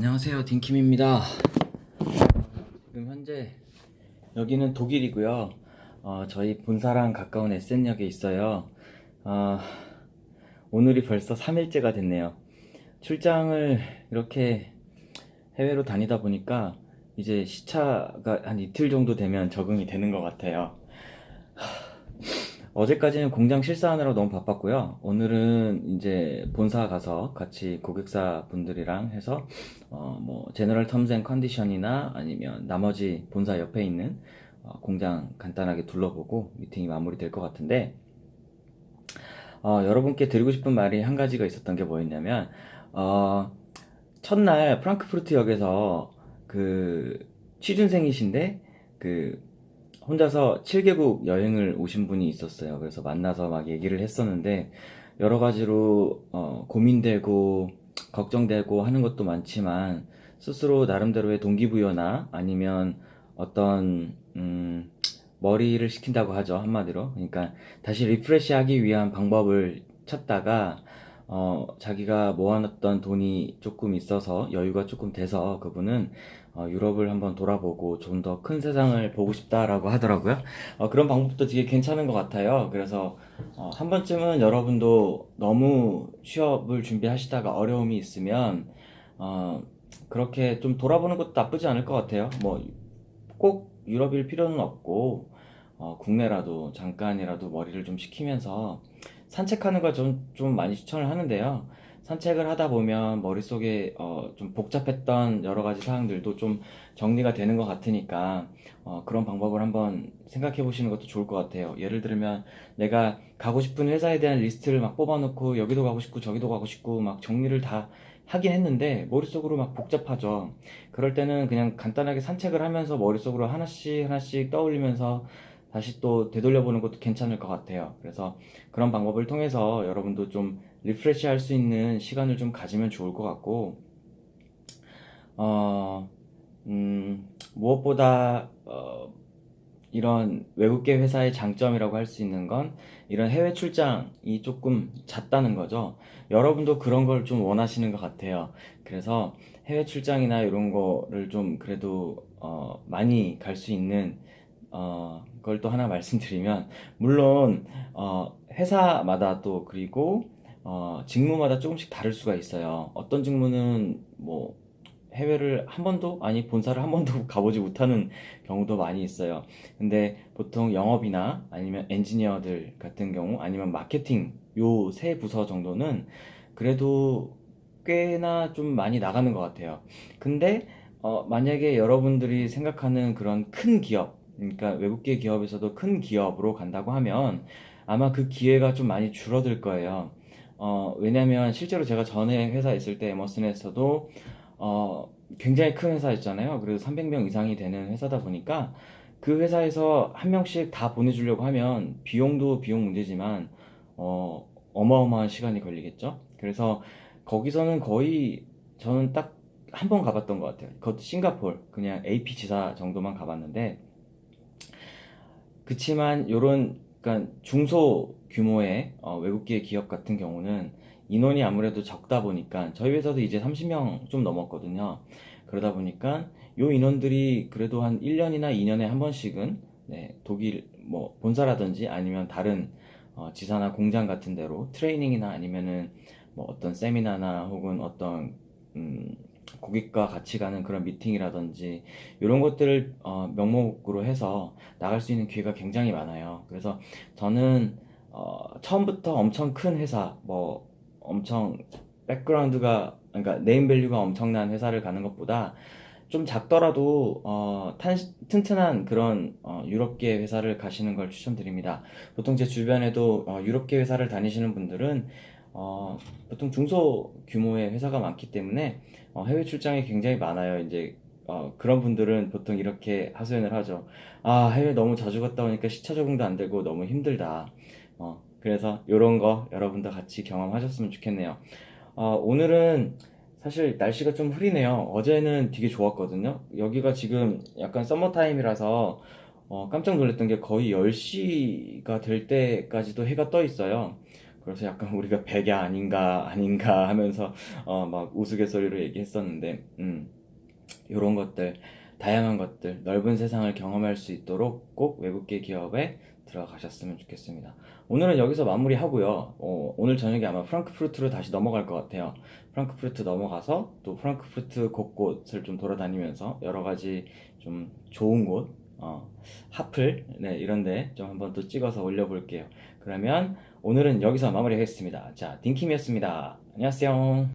안녕하세요. 딘킴입니다. 지금 현재 여기는 독일이고요. 어, 저희 본사랑 가까운 에센역에 있어요. 어, 오늘이 벌써 3일째가 됐네요. 출장을 이렇게 해외로 다니다 보니까 이제 시차가 한 이틀 정도 되면 적응이 되는 것 같아요 어제까지는 공장 실사하느라 너무 바빴고요. 오늘은 이제 본사 가서 같이 고객사 분들이랑 해서 어 뭐 제너럴 앤 컨디션이나 아니면 나머지 본사 옆에 있는 어, 공장 간단하게 둘러보고 미팅이 마무리될 것 같은데 어, 여러분께 드리고 싶은 말이 한 가지가 있었던 게 뭐였냐면 어, 첫날 프랑크푸르트 역에서 그 취준생이신데 그 혼자서 7개국 여행을 오신 분이 있었어요. 그래서 만나서 막 얘기를 했었는데 여러 가지로 어, 고민되고 걱정되고 하는 것도 많지만 스스로 나름대로의 동기부여나 아니면 어떤 음, 머리를 식힌다고 하죠 한마디로 그러니까 다시 리프레시하기 위한 방법을 찾다가 어, 자기가 모아놨던 돈이 조금 있어서 여유가 조금 돼서 그분은 어, 유럽을 한번 돌아보고 좀 더 큰 세상을 보고 싶다라고 하더라고요. 어, 그런 방법도 되게 괜찮은 것 같아요. 그래서 어, 한 번쯤은 여러분도 너무 취업을 준비하시다가 어려움이 있으면 어, 그렇게 좀 돌아보는 것도 나쁘지 않을 것 같아요. 뭐 꼭 유럽일 필요는 없고 어, 국내라도 잠깐이라도 머리를 좀 식히면서 산책하는 걸 좀, 좀 많이 추천을 하는데요. 산책을 하다 보면 머릿속에 어, 좀 복잡했던 여러 가지 사항들도 좀 정리가 되는 것 같으니까 어, 그런 방법을 한번 생각해 보시는 것도 좋을 것 같아요. 예를 들면 내가 가고 싶은 회사에 대한 리스트를 막 뽑아놓고 여기도 가고 싶고 저기도 가고 싶고 막 정리를 다 하긴 했는데 머릿속으로 막 복잡하죠. 그럴 때는 그냥 간단하게 산책을 하면서 머릿속으로 하나씩 하나씩 떠올리면서 다시 또 되돌려보는 것도 괜찮을 것 같아요. 그래서 그런 방법을 통해서 여러분도 좀 리프레시 할 수 있는 시간을 좀 가지면 좋을 것 같고, 어, 음, 무엇보다, 어, 이런 외국계 회사의 장점이라고 할 수 있는 건 이런 해외 출장이 조금 잦다는 거죠. 여러분도 그런 걸 좀 원하시는 것 같아요. 그래서 해외 출장이나 이런 거를 좀 그래도 어, 많이 갈 수 있는 어, 걸 또 하나 말씀드리면 물론 어, 회사마다 또 그리고 어, 직무마다 조금씩 다를 수가 있어요. 어떤 직무는 뭐 해외를 한 번도 아니 본사를 한 번도 가보지 못하는 경우도 많이 있어요. 근데 보통 영업이나 아니면 엔지니어들 같은 경우 아니면 마케팅 요 세 부서 정도는 그래도 꽤나 좀 많이 나가는 것 같아요. 근데 어, 만약에 여러분들이 생각하는 그런 큰 기업, 그러니까 외국계 기업에서도 큰 기업으로 간다고 하면 아마 그 기회가 좀 많이 줄어들 거예요. 어, 왜냐면 실제로 제가 전에 회사 있을 때 에머슨에서도 어, 굉장히 큰 회사였잖아요. 그래도 300명 이상이 되는 회사다 보니까 그 회사에서 한 명씩 다 보내주려고 하면 비용도 비용 문제지만 어, 어마어마한 시간이 걸리겠죠. 그래서 거기서는 거의 저는 딱 한 번 가봤던 것 같아요. 그것도 싱가폴 그냥 AP 지사 정도만 가봤는데 그치만 요런 그러니까 중소 규모의 어, 외국계 기업 같은 경우는 인원이 아무래도 적다 보니까 저희 회사도 이제 30명 좀 넘었거든요. 그러다 보니까 요 인원들이 그래도 한 1년이나 2년에 한 번씩은 네, 독일 뭐 본사라든지 아니면 다른 어, 지사나 공장 같은 데로 트레이닝이나 아니면은 뭐 어떤 세미나나 혹은 어떤 음, 고객과 같이 가는 그런 미팅이라든지 이런 것들을 어, 명목으로 해서 나갈 수 있는 기회가 굉장히 많아요. 그래서 저는 어, 처음부터 엄청 큰 회사, 뭐 엄청 백그라운드가 그러니까 네임밸류가 엄청난 회사를 가는 것보다 좀 작더라도 어, 탄, 튼튼한 그런 어, 유럽계 회사를 가시는 걸 추천드립니다. 보통 제 주변에도 어, 유럽계 회사를 다니시는 분들은 어, 보통 중소 규모의 회사가 많기 때문에 어, 해외 출장이 굉장히 많아요. 이제 어, 그런 분들은 보통 이렇게 하소연을 하죠. 아, 해외 너무 자주 갔다 오니까 시차 적응도 안 되고 너무 힘들다. 어, 그래서 이런 거 여러분도 같이 경험하셨으면 좋겠네요. 어, 오늘은 사실 날씨가 좀 흐리네요. 어제는 되게 좋았거든요. 여기가 지금 약간 서머타임이라서 어, 깜짝 놀랐던 게 거의 10시가 될 때까지도 해가 떠 있어요. 그래서 약간 우리가 백야 아닌가 아닌가 하면서 어, 막 우스갯소리로 얘기했었는데 음, 이런 것들 다양한 것들 넓은 세상을 경험할 수 있도록 꼭 외국계 기업에 들어가셨으면 좋겠습니다. 오늘은 여기서 마무리하고요. 어, 오늘 저녁에 아마 프랑크푸르트로 다시 넘어갈 것 같아요. 프랑크푸르트 넘어가서 또 프랑크푸르트 곳곳을 좀 돌아다니면서 여러 가지 좀 좋은 곳, 어, 하플, 네, 이런데 좀 한번 또 찍어서 올려볼게요. 그러면 오늘은 여기서 마무리하겠습니다. 자, 딩킴이었습니다. 안녕하세요.